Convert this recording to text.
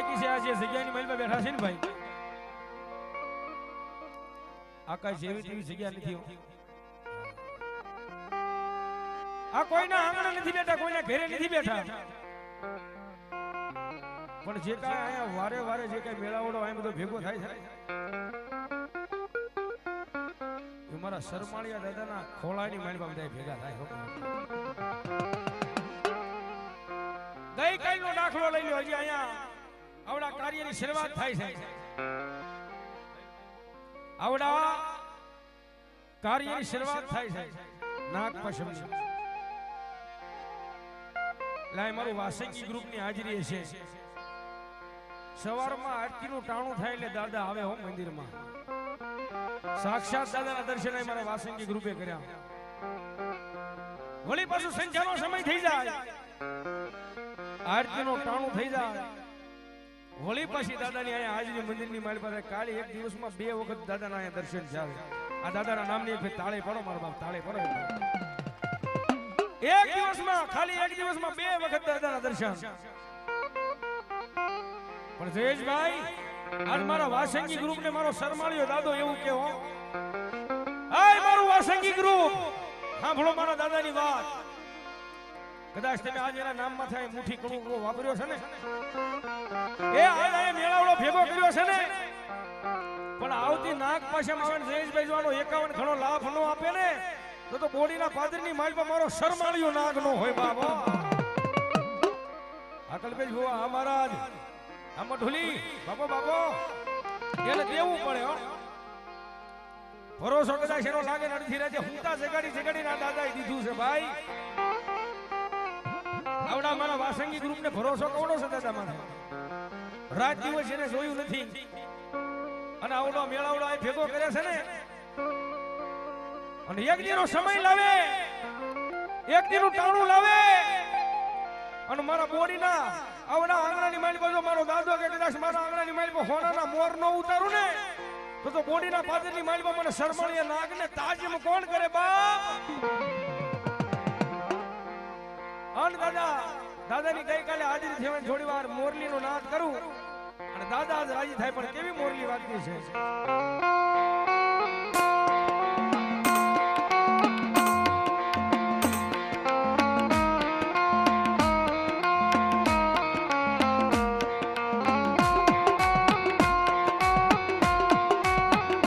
જે જગ્યાની મહેલમાં બેઠા છે ને ભાઈ? આકાશ એવી તેવી જગ્યા નથી આ કોઈના આંગણે નથી બેઠા, કોઈના ઘરે નથી બેઠા. પણ જે કાંઈ અહીંયા વારે વારે જે કાંઈ મેળાવડો અહીં બધો ભેગો થાય છે. મારા શરમાળિયા દાદાના ખોળાની માળીમાં બધા ભેગા થાય. ગઈકાલનો દાખલો લઈ લો હજી અહીંયા. આવડા કાર્યની શરૂઆત થાય છે. આવડા કાર્યની શરૂઆત થાય છે. નાગ પશ્ચિમ લાય મારું વાસંગી ગ્રુપની હાજરી છે. સવારમાં આરતીનું ટાણું થાય એટલે દાદા આવે હો મંદિરમાં. સાક્ષાત દાદાના દર્શન મારા વાસંગી ગ્રુપે કર્યા. વળી પાછું સંધ્યાનો સમય થઈ જાય. આરતીનો ટાણું થઈ જાય. વળી પાછી દાદાની અહીંયા હાજરી મંદિરની મારી પાસે કાળી એક દિવસમાં બે વખત દાદાના અહીંયા દર્શન થયા આ દાદાના નામની ફેર તાળે પડો, મારા બાપ તાળે પડો. એક દિવસમાં, ખાલી એક દિવસમાં બે વખત દાદાના દર્શન. પણ જયેશભાઈ, આજ મારા વાસંગી ગ્રુપ ને મારો શરમાળ્યો દાદો એવું કેવો આય મારું વાસંગી ગ્રુપ. સાંભળો મારા દાદાની વાત. કદાચ તમે આજે એના નામમાં થાય મુઠી કડું વાપર્યો છે ને? એ આજ મેળાવડો ભેગો કર્યો છે ને? પણ આવતી નાગ પાસે માવન જયેશભાઈ જોવાનો એકાવન ઘણો લાભ નો આપે ને? તો તો બોડીના પાદરની માલમાં મારો શરમાળ્યો નાગ નો હોય બાબા. અકલભાઈ જોવા આ મહારાજ. આ મઢુલી. બાપો બાબો. એને દેવું પડે, હો. ભરોસો કદાચ એનો લાગે ને અડધી રાતે હુંતા જગાડી જગાડી ના દાદાએ દીધું છે, ભાઈ. આવડા મારા વાસંગી ગ્રુપ ને ભરોસો કોનો છે દાદા મારે? રાત દિવસ એને જોયું નથી. અને આવડો મેળાવડો આ ભેગો કરે છે ને. અને એક દીનો સમય લાવે. એક દીનું ટાણું લાવે. અને મારા બોડીના આવડા આંગણાની માઇલ બાજુ મારો દાદો કે કદાચ મારા આંગણાની પર હોનાના મોર નો ઉતારું ને, તો તો બોડીના પાદરની પર મને શરમણીય નાગ ને તાજીમ કોણ કરે બાપ? હાજરી થઈને થોડી મોરલીનો નાદ કરું. અને દાદા જ રાજી થાય, પણ કેવી મોરલી વાગતી છે?